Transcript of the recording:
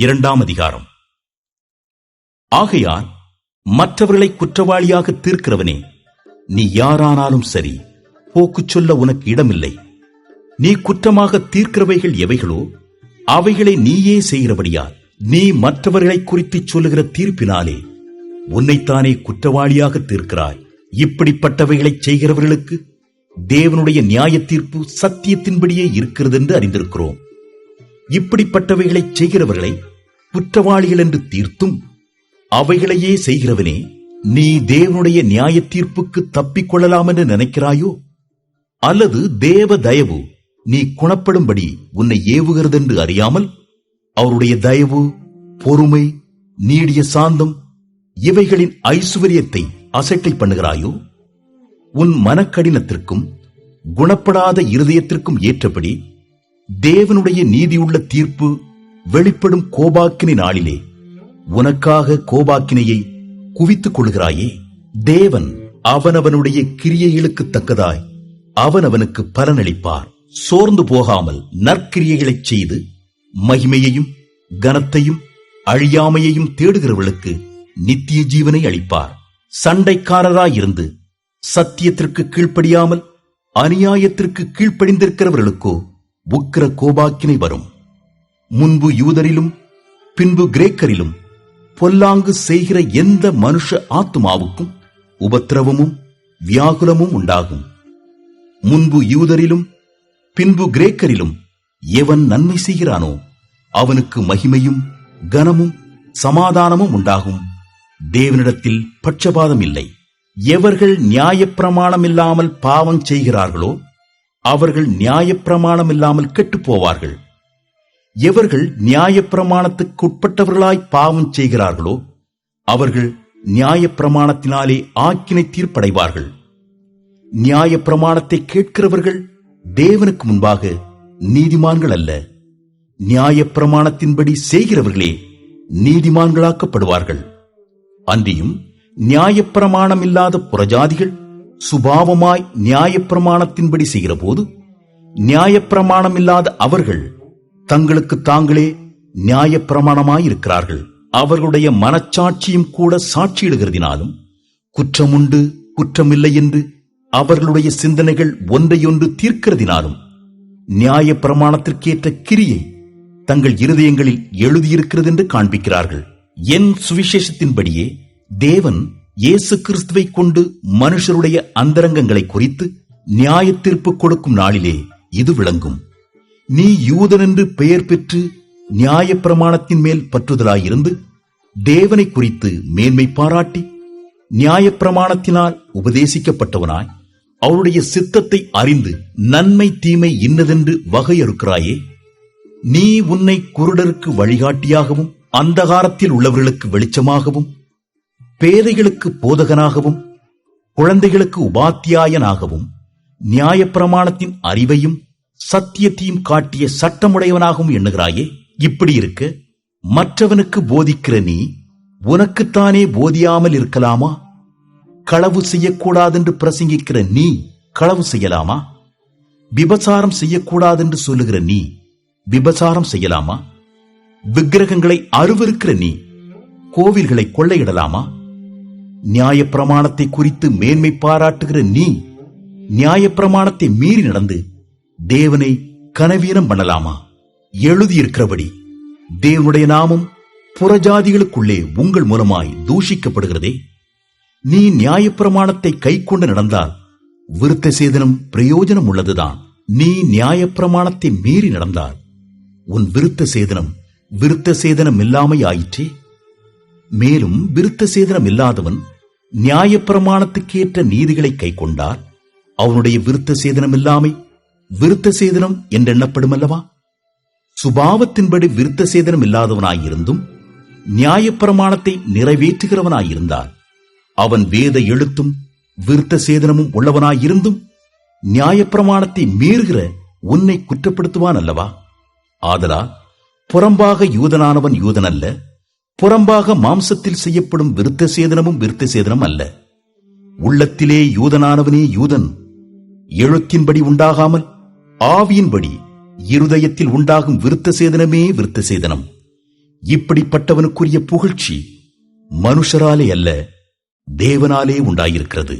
இரண்டாம் அதிகாரம். ஆகையால் மற்றவர்களை குற்றவாளியாக தீர்க்கிறவனே நீ யாரானாலும் சரி போக்குச் சொல்ல உனக்கு இடமில்லை. நீ குற்றமாக தீர்க்கிறவைகள் எவைகளோ அவைகளை நீயே செய்கிறபடியால் நீ மற்றவர்களை குறித்துச் சொல்லுகிற தீர்ப்பினாலே உன்னைத்தானே குற்றவாளியாக தீர்க்கிறாய். இப்படிப்பட்டவைகளைச் செய்கிறவர்களுக்கு தேவனுடைய நியாய தீர்ப்பு சத்தியத்தின்படியே இருக்கிறது என்று அறிந்திருக்கிறோம். இப்படிப்பட்டவைகளைச் செய்கிறவர்களை குற்றவாளிகள் என்று தீர்த்தும் அவைகளையே செய்கிறவனே நீ தேவனுடைய நியாய தீர்ப்புக்கு தப்பிக்கொள்ளலாம் என்று நினைக்கிறாயோ? அல்லது தேவ தயவு நீ குணப்படும்படி உன்னை ஏவுகிறது என்று அறியாமல் அவருடைய தயவு பொறுமை நீடிய சாந்தம் இவைகளின் ஐஸ்வர்யத்தை அசட்டை பண்ணுகிறாயோ? உன் மனக்கடினத்திற்கும் குணப்படாத இருதயத்திற்கும் ஏற்றபடி தேவனுடைய நீதியுள்ள தீர்ப்பு வெளிப்படும் கோபாக்கினை நாளிலே. உனக்காக கோபாக்கினையை குவித்துக் கொள்கிறாயே தேவன் அவனவனுடைய கிரியைகளுக்கு தக்கதாய் அவனவனுக்கு பலனளிப்பார். சோர்ந்து போகாமல் நற்கிரியைகளைச் செய்து மகிமையையும் கனத்தையும் அழியாமையையும் தேடுகிறவர்களுக்கு நித்திய ஜீவனை அளிப்பார். சண்டைக்காரராயிருந்து சத்தியத்திற்கு கீழ்ப்படியாமல் அநியாயத்திற்கு கீழ்ப்படிந்திருக்கிறவர்களுக்கோ உக்கிர கோபாக்கினை வரும். முன்பு யூதரிலும் பின்பு கிரேக்கரிலும் பொல்லாங்கு செய்கிற எந்த மனுஷ ஆத்மாவுக்கும் உபத்திரவமும் வியாகுலமும் உண்டாகும். முன்பு யூதரிலும் பின்பு கிரேக்கரிலும் எவன் நன்மை செய்கிறானோ அவனுக்கு மகிமையும் கனமும் சமாதானமும் உண்டாகும். தேவனிடத்தில் பட்சபாதம் இல்லை. எவர்கள் நியாயப்பிரமாணம் இல்லாமல் பாவம் செய்கிறார்களோ அவர்கள் நியாயப்பிரமாணம் இல்லாமல் கெட்டு போவார்கள் எவர்கள் நியாயப்பிரமாணத்துக்கு உட்பட்டவர்களாய் பாவம் செய்கிறார்களோ அவர்கள் நியாயப்பிரமாணத்தினாலே ஆக்கினை தீர்ப்படைவார்கள். நியாயப்பிரமாணத்தை கேட்கிறவர்கள் தேவனுக்கு முன்பாக நீதிமான்கள் அல்ல. நியாயப்பிரமாணத்தின்படி செய்கிறவர்களே நீதிமான்களாக்கப்படுவார்கள். அன்றியும் நியாயப்பிரமாணம் இல்லாத புறஜாதிகள் சுபாவமாய் நியாயப்பிரமாணத்தின்படி செய்கிறபோது நியாயப்பிரமாணம் இல்லாத அவர்கள் தங்களுக்கு தாங்களே நியாயப்பிரமாணமாயிருக்கிறார்கள். அவர்களுடைய மனச்சாட்சியும் கூட சாட்சியிடுகிறதினாலும் குற்றமுண்டு குற்றமில்லை என்று அவர்களுடைய சிந்தனைகள் ஒன்றையொன்று தீர்க்கிறதினாலும் நியாய பிரமாணத்திற்கேற்ற கிரியை தங்கள் இருதயங்களில் எழுதியிருக்கிறது என்று காண்பிக்கிறார்கள். என் சுவிசேஷத்தின்படியே தேவன் இயேசு கிறிஸ்துவை கொண்டு மனுஷருடைய அந்தரங்கங்களை குறித்து நியாய தீர்ப்பு கொடுக்கும் நாளிலே இது விளங்கும். நீ யூதன் என்று பெயர் பெற்று நியாய பிரமாணத்தின் மேல் பற்றுதலாயிருந்து தேவனை குறித்து மேன்மை பாராட்டி நியாய பிரமாணத்தினால் உபதேசிக்கப்பட்டவனாய் அவருடைய சித்தத்தை அறிந்து நன்மை தீமை இன்னதென்று வகையறுக்கிறாயே நீ உன்னை குருடருக்கு வழிகாட்டியாகவும் அந்தகாரத்தில் உள்ளவர்களுக்கு வெளிச்சமாகவும் பேதைகளுக்கு போதகனாகவும் குழந்தைகளுக்கு உபாத்தியாயனாகவும் நியாயப்பிரமாணத்தின் அறிவையும் சத்தியத்தையும் காட்டிய சட்டமுடையவனாகவும் எண்ணுகிறாயே இப்படி இருக்க மற்றவனுக்கு போதிக்கிற நீ உனக்குத்தானே போதியாமல் இருக்கலாமா? களவு செய்யக்கூடாதென்று பிரசங்கிக்கிற நீ களவு செய்யலாமா? விபசாரம் செய்யக்கூடாதென்று சொல்லுகிற நீ விபசாரம் செய்யலாமா? விக்கிரகங்களை அருவருக்கிற நீ கோவில்களை கொள்ளையிடலாமா? நியாயப்பிரமாணத்தை குறித்து மேன்மை பாராட்டுகிற நீ நியாயப்பிரமாணத்தை மீறி நடந்து தேவனை கனவீனம் பண்ணலாமா? எழுதியிருக்கிறபடி தேவனுடைய நாமம் புறஜாதிகளுக்குள்ளே உங்கள் மூலமாய் தூஷிக்கப்படுகிறதே. நீ நியாயப்பிரமாணத்தை கொண்டு நடந்தால் விருத்த சேதனம் பிரயோஜனம் உள்ளதுதான். நீ நியாயப்பிரமாணத்தை மீறி நடந்தால் உன் விருத்த சேதனம் விருத்த சேதனம் இல்லாமை ஆயிற்றே மேலும் விருத்த சேதனம் இல்லாதவன் நியாயப்பிரமாணத்துக்கேற்ற நீதிகளை கைக்கொண்டால் அவனுடைய விருத்த சேதனம் இல்லாமை விருத்த சேதனம் என்றெண்ணப்படும் அல்லவா சுபாவத்தின்படி விருத்த சேதனம் இல்லாதவனாயிருந்தும் நியாயப்பிரமாணத்தை நிறைவேற்றுகிறவனாயிருந்தால் அவன் வேத எழுத்தும் விருத்த சேதனமும் உள்ளவனாயிருந்தும் நியாயப்பிரமாணத்தை மீறுகிற உன்னை குற்றப்படுத்துவான் அல்லவா ஆதலால் புறம்பாக யூதனானவன் யூதன் அல்ல புறம்பாக மாம்சத்தில் செய்யப்படும் விருத்த சேதனமும் விருத்த சேதனம் அல்ல. உள்ளத்திலே யூதனானவனே யூதன். எழுத்தின்படி உண்டாகாமல் ஆவியின்படி இருதயத்தில் உண்டாகும் விருத்த சேதனமே விருத்த சேதனம். இப்படிப்பட்டவனுக்குரிய புகழ்ச்சி மனுஷராலே அல்ல தேவனாலே உண்டாயிருக்கிறது.